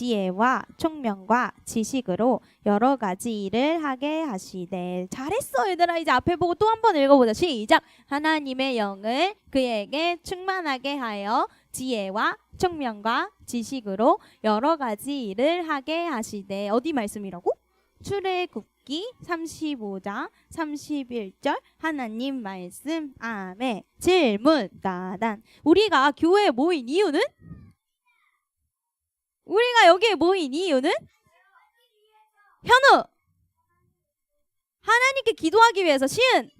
지혜와 총명과 지식으로 여러 가지 일을 하게 하시되 잘했어 얘들아. 이제 앞에 보고 또 한 번 읽어보자. 시작. 하나님의 영을 그에게 충만하게 하여 지혜와 총명과 지식으로 여러 가지 일을 하게 하시되 어디 말씀이라고? 출애굽기 35장 31절 하나님 말씀. 아멘. 질문. 따단. 우리가 교회에 모인 이유는 우리가 여기에 모인 이유는? 현우! 하나님께 기도하기 위해서 시은!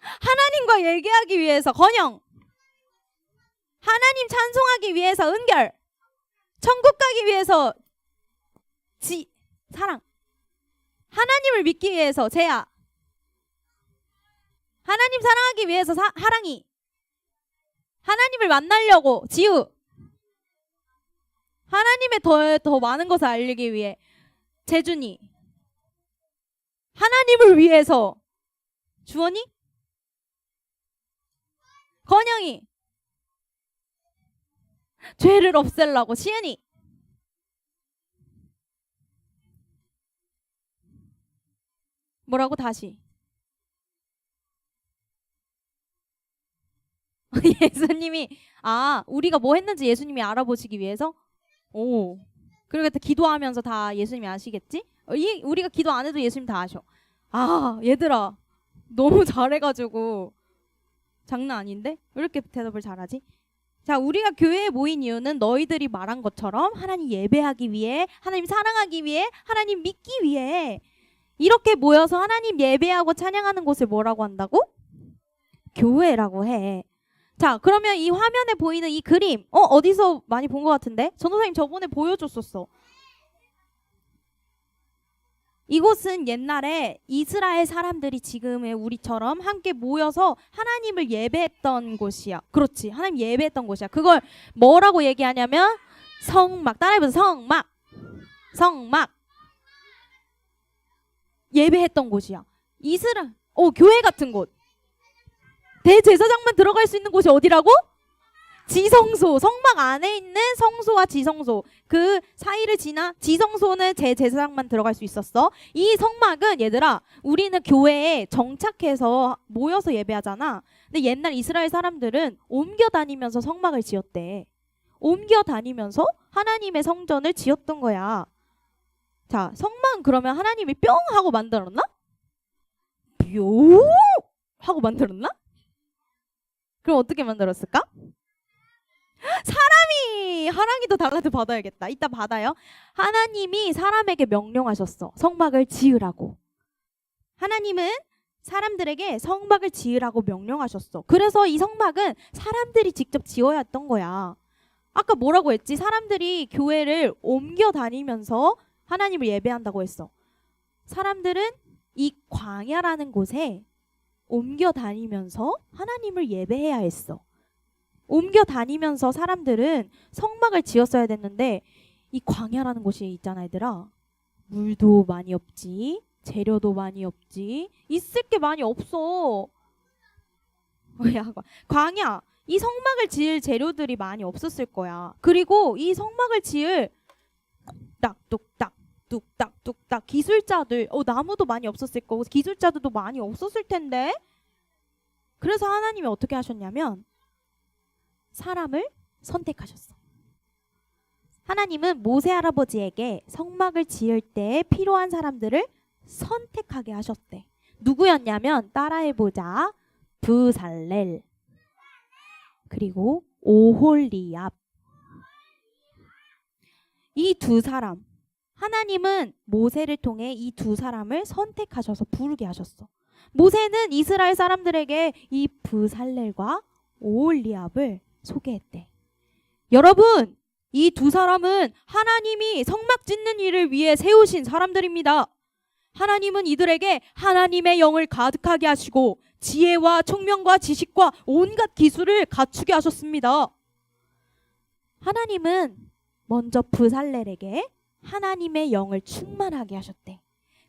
하나님과 얘기하기 위해서 건영! 하나님 찬송하기 위해서 은결! 천국 가기 위해서 지 사랑! 하나님을 믿기 위해서 제야 하나님 사랑하기 위해서 사, 하랑이! 하나님을 만나려고 지우 하나님의 더, 더 많은 것을 알리기 위해 재준이 하나님을 위해서 주원이? 건영이 죄를 없애려고 시은이? 뭐라고 다시? 예수님이 아 우리가 뭐 했는지 예수님이 알아보시기 위해서 오. 그러겠다 기도하면서 다 예수님이 아시겠지? 어, 이 우리가 기도 안 해도 예수님 다 아셔. 아 얘들아 너무 잘해가지고 장난 아닌데? 왜 이렇게 대답을 잘하지? 자 우리가 교회에 모인 이유는 너희들이 말한 것처럼 하나님 예배하기 위해 하나님 사랑하기 위해 하나님 믿기 위해 이렇게 모여서 하나님 예배하고 찬양하는 곳을 뭐라고 한다고? 교회라고 해 자, 그러면 이 화면에 보이는 이 그림, 어, 어디서 많이 본 것 같은데? 전도사님 저번에 보여줬었어. 이곳은 옛날에 이스라엘 사람들이 지금의 우리처럼 함께 모여서 하나님을 예배했던 곳이야. 그렇지. 하나님 예배했던 곳이야. 그걸 뭐라고 얘기하냐면 성막. 따라해보세요. 성막. 성막. 예배했던 곳이야. 이스라엘, 어, 교회 같은 곳. 대제사장만 들어갈 수 있는 곳이 어디라고? 지성소 성막 안에 있는 성소와 지성소 그 사이를 지나 지성소는 제 제사장만 들어갈 수 있었어 이 성막은 얘들아 우리는 교회에 정착해서 모여서 예배하잖아 근데 옛날 이스라엘 사람들은 옮겨 다니면서 성막을 지었대 옮겨 다니면서 하나님의 성전을 지었던 거야 자 성막은 그러면 하나님이 뿅 하고 만들었나? 뿅 하고 만들었나? 그럼 어떻게 만들었을까? 사람이 하랑이도 달라도 받아야겠다. 이따 받아요. 하나님이 사람에게 명령하셨어. 성막을 지으라고. 하나님은 사람들에게 성막을 지으라고 명령하셨어. 그래서 이 성막은 사람들이 직접 지어야 했던 거야. 아까 뭐라고 했지? 사람들이 교회를 옮겨 다니면서 하나님을 예배한다고 했어. 사람들은 이 광야라는 곳에 옮겨 다니면서 하나님을 예배해야 했어. 옮겨 다니면서 사람들은 성막을 지었어야 됐는데 이 광야라는 곳이 있잖아, 얘들아. 물도 많이 없지. 재료도 많이 없지. 있을 게 많이 없어. 야, 광야. 이 성막을 지을 재료들이 많이 없었을 거야. 그리고 이 성막을 지을 뚝딱뚝딱 뚝딱 뚝딱 기술자들 어 나무도 많이 없었을 거고 기술자들도 많이 없었을 텐데 그래서 하나님이 어떻게 하셨냐면 사람을 선택하셨어. 하나님은 모세 할아버지에게 성막을 지을 때 필요한 사람들을 선택하게 하셨대. 누구였냐면 따라해 보자. 부살렐 그리고 오홀리압 이 두 사람 하나님은 모세를 통해 이 두 사람을 선택하셔서 부르게 하셨어. 모세는 이스라엘 사람들에게 이 부살렐과 오올리압을 소개했대. 여러분, 이 두 사람은 하나님이 성막 짓는 일을 위해 세우신 사람들입니다. 하나님은 이들에게 하나님의 영을 가득하게 하시고 지혜와 총명과 지식과 온갖 기술을 갖추게 하셨습니다. 하나님은 먼저 부살렐에게 하나님의 영을 충만하게 하셨대.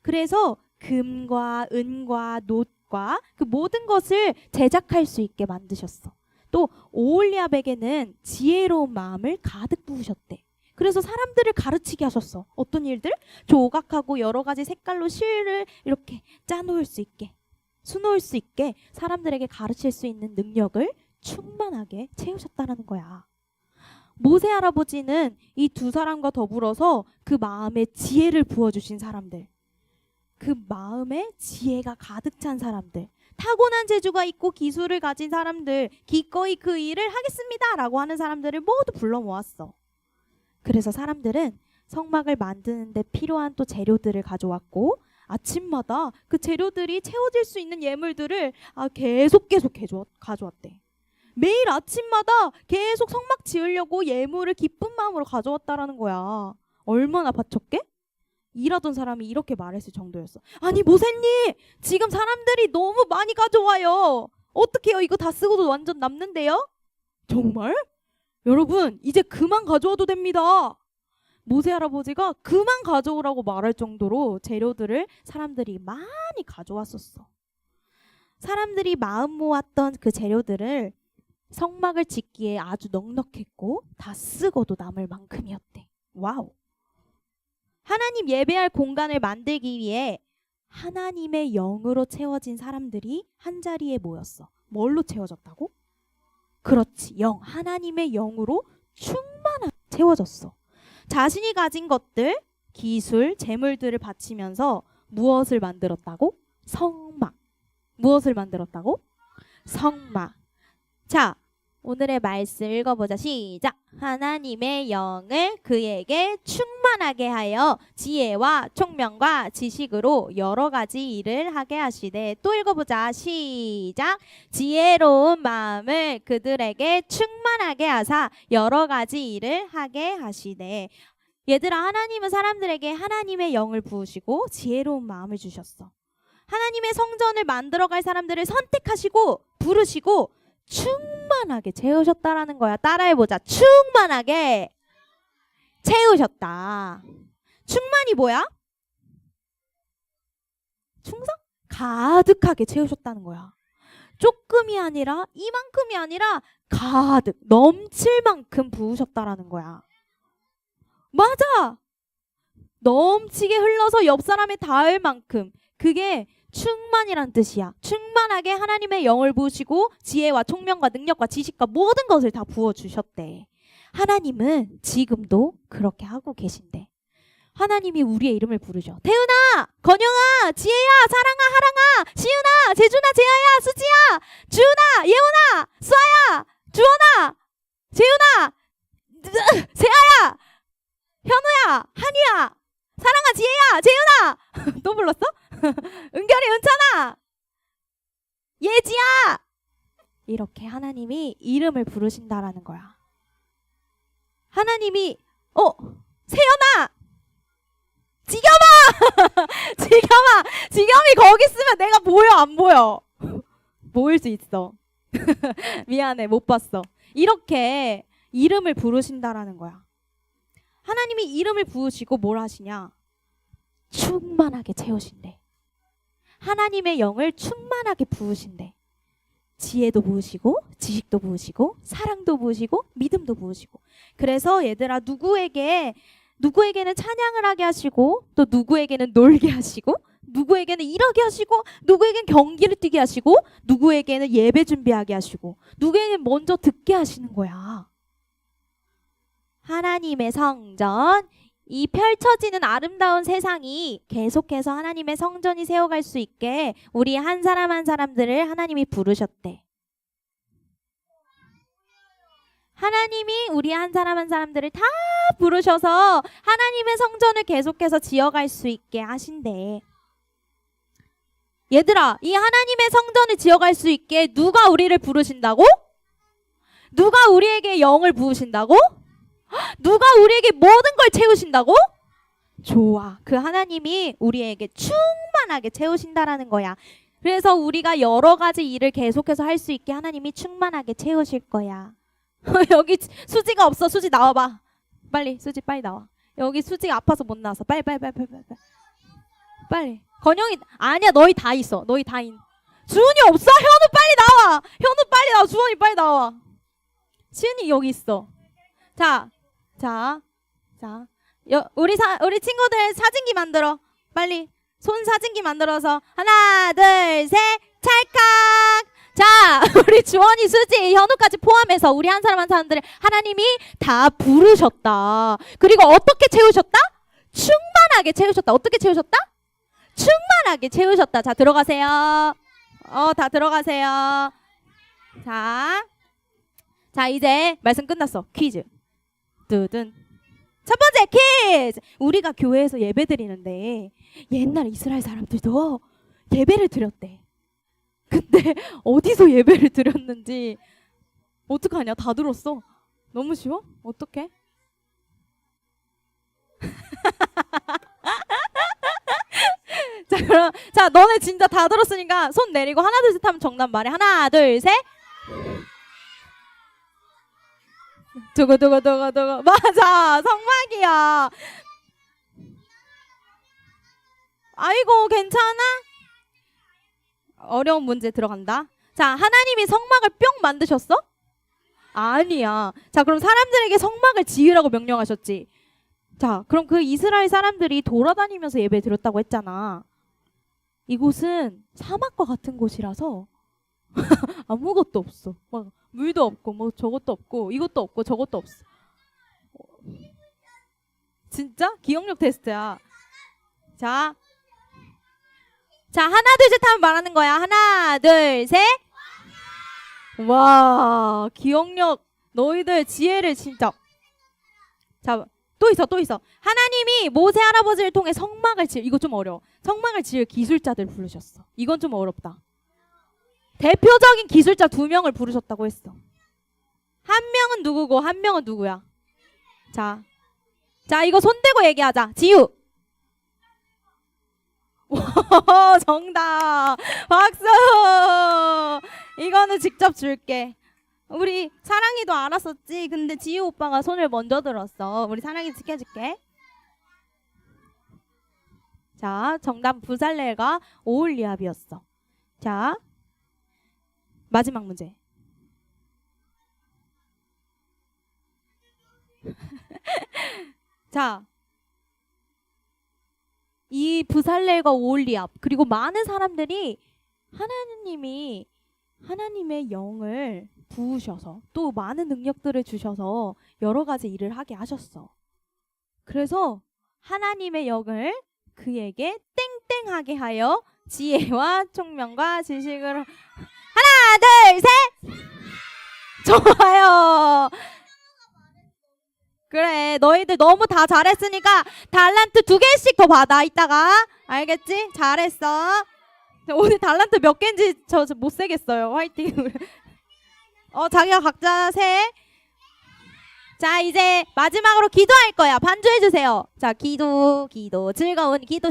그래서 금과 은과 놋과 그 모든 것을 제작할 수 있게 만드셨어. 또 오올리압에게는 지혜로운 마음을 가득 부으셨대. 그래서 사람들을 가르치게 하셨어. 어떤 일들? 조각하고 여러 가지 색깔로 실을 이렇게 짜놓을 수 있게, 수놓을 수 있게 사람들에게 가르칠 수 있는 능력을 충만하게 채우셨다라는 거야. 모세 할아버지는 이 두 사람과 더불어서 그 마음에 지혜를 부어주신 사람들, 그 마음에 지혜가 가득 찬 사람들, 타고난 재주가 있고 기술을 가진 사람들, 기꺼이 그 일을 하겠습니다 라고 하는 사람들을 모두 불러 모았어. 그래서 사람들은 성막을 만드는데 필요한 또 재료들을 가져왔고 아침마다 그 재료들이 채워질 수 있는 예물들을 아, 계속 계속 가져왔대. 매일 아침마다 계속 성막 지으려고 예물을 기쁜 마음으로 가져왔다라는 거야. 얼마나 바쳤게? 일하던 사람이 이렇게 말했을 정도였어. 아니 모세님 지금 사람들이 너무 많이 가져와요. 어떡해요? 이거 다 쓰고도 완전 남는데요? 정말? 여러분 이제 그만 가져와도 됩니다. 모세 할아버지가 그만 가져오라고 말할 정도로 재료들을 사람들이 많이 가져왔었어. 사람들이 마음 모았던 그 재료들을 성막을 짓기에 아주 넉넉했고 다 쓰고도 남을 만큼이었대. 와우. 하나님 예배할 공간을 만들기 위해 하나님의 영으로 채워진 사람들이 한 자리에 모였어. 뭘로 채워졌다고? 그렇지. 영. 하나님의 영으로 충만하게 채워졌어. 자신이 가진 것들, 기술, 재물들을 바치면서 무엇을 만들었다고? 성막. 무엇을 만들었다고? 성막. 자, 오늘의 말씀 읽어보자. 시작. 하나님의 영을 그에게 충만하게 하여 지혜와 총명과 지식으로 여러 가지 일을 하게 하시되 또 읽어보자. 시작. 지혜로운 마음을 그들에게 충만하게 하사 여러 가지 일을 하게 하시되 얘들아 하나님은 사람들에게 하나님의 영을 부으시고 지혜로운 마음을 주셨어. 하나님의 성전을 만들어갈 사람들을 선택하시고 부르시고 충만하게 채우셨다라는 거야. 따라해보자. 충만하게 채우셨다. 충만이 뭐야? 충성? 가득하게 채우셨다는 거야. 조금이 아니라 이만큼이 아니라 가득 넘칠 만큼 부으셨다라는 거야. 맞아. 넘치게 흘러서 옆 사람에 닿을 만큼 그게 충만이란 뜻이야. 충만하게 하나님의 영을 부으시고 지혜와 총명과 능력과 지식과 모든 것을 다 부어 주셨대. 하나님은 지금도 그렇게 하고 계신대. 하나님이 우리의 이름을 부르죠. 태훈아, 건영아, 지혜야, 사랑아, 하랑아, 시윤아, 재준아, 재아야, 수지야, 주은아, 예원아, 수아야, 주원아, 재윤아, 세아야, 현우야, 한이야, 사랑아, 지혜야, 재윤아. 또 불렀어? 은결이, 은찬아, 예지야. 이렇게 하나님이 이름을 부르신다라는 거야. 하나님이 어 세연아! 지겸아 지겸아 지겸이 거기 있으면 내가 보여 안 보여? 보일 수 있어. 미안해 못 봤어. 이렇게 이름을 부르신다라는 거야. 하나님이 이름을 부으시고 뭘 하시냐? 충만하게 채우신대 하나님의 영을 충만하게 부으신대 지혜도 부으시고 지식도 부으시고 사랑도 부으시고 믿음도 부으시고 그래서 얘들아 누구에게 누구에게는 찬양을 하게 하시고 또 누구에게는 놀게 하시고 누구에게는 일하게 하시고 누구에게는 경기를 뛰게 하시고 누구에게는 예배 준비하게 하시고 누구에게는 먼저 듣게 하시는 거야. 하나님의 성전 이 펼쳐지는 아름다운 세상이 계속해서 하나님의 성전이 세워갈 수 있게 우리 한 사람 한 사람들을 하나님이 부르셨대. 하나님이 우리 한 사람 한 사람들을 다 부르셔서 하나님의 성전을 계속해서 지어갈 수 있게 하신대. 얘들아, 이 하나님의 성전을 지어갈 수 있게 누가 우리를 부르신다고? 누가 우리에게 영을 부으신다고? 누가 우리에게 모든 걸 채우신다고? 좋아. 그 하나님이 우리에게 충만하게 채우신다라는 거야. 그래서 우리가 여러 가지 일을 계속해서 할 수 있게 하나님이 충만하게 채우실 거야. 여기 수지가 없어. 수지 나와봐. 빨리 수지 빨리 나와. 여기 수지가 아파서 못 나왔어. 빨리 빨리 빨리 빨리 빨리. 빨리. 건영이 아니야. 너희 다 있어. 너희 다 있. 주은이 없어? 현우 빨리 나와. 현우 빨리 나와. 주원이 빨리 나와. 시은이 여기 있어. 자, 자, 자. 여, 우리 사, 우리 친구들 사진기 만들어. 빨리 손 사진기 만들어서 하나, 둘, 셋, 찰칵. 자, 우리 주원이, 수지, 현우까지 포함해서 우리 한 사람 한 사람들을 하나님이 다 부르셨다. 그리고 어떻게 채우셨다? 충만하게 채우셨다. 어떻게 채우셨다? 충만하게 채우셨다. 자, 들어가세요. 어, 다 들어가세요. 자, 자, 이제 말씀 끝났어. 퀴즈. 두둔. 첫 번째 퀴즈. 우리가 교회에서 예배 드리는데 옛날 이스라엘 사람들도 예배를 드렸대. 근데 어디서 예배를 드렸는지 어떡하냐? 다 들었어. 너무 쉬워? 어떡해? 자, 그럼 자, 너네 진짜 다 들었으니까 손 내리고 하나 둘 셋 하면 정답 말해. 하나, 둘, 셋. 두고 두고 두고 두고. 맞아 성막이야. 아이고 괜찮아? 어려운 문제 들어간다. 자 하나님이 성막을 뿅 만드셨어? 아니야. 자 그럼 사람들에게 성막을 지으라고 명령하셨지. 자 그럼 그 이스라엘 사람들이 돌아다니면서 예배 드렸다고 했잖아. 이곳은 사막과 같은 곳이라서 아무것도 없어 막 물도 없고 뭐 저것도 없고 이것도 없고 저것도 없어. 어, 진짜 기억력 테스트야. 자, 자 하나 둘 셋 하면 말하는 거야. 하나 둘 셋. 와 기억력 너희들 지혜를 진짜. 자. 또 있어, 또 있어. 하나님이 모세 할아버지를 통해 성막을 지을, 이거 좀 어려워. 성막을 지을 기술자들 부르셨어. 이건 좀 어렵다. 대표적인 기술자 두 명을 부르셨다고 했어. 한 명은 누구고 한 명은 누구야? 자, 자 이거 손 대고 얘기하자. 지우. 오, 정답. 박수. 이거는 직접 줄게. 우리 사랑이도 알았었지. 근데 지우 오빠가 손을 먼저 들었어. 우리 사랑이 지켜줄게. 자, 정답 부살렐과 오올리압이었어. 자, 마지막 문제. 자, 이 부살렐과 오올리압 그리고 많은 사람들이 하나님이 하나님의 영을 부으셔서 또 많은 능력들을 주셔서 여러 가지 일을 하게 하셨어. 그래서 하나님의 영을 그에게 땡땡하게 하여 지혜와 총명과 지식을 하나! 좋아요. 그래, 너희들 너무 다 잘했으니까 달란트 두 개씩 더 받아, 이따가. 알겠지? 잘했어. 오늘 달란트 몇 개인지 저못 세겠어요. 화이팅. 어, 자기가 각자 세. 자, 이제 마지막으로 기도할 거야. 반주해주세요. 자, 기도, 기도. 즐거운 기도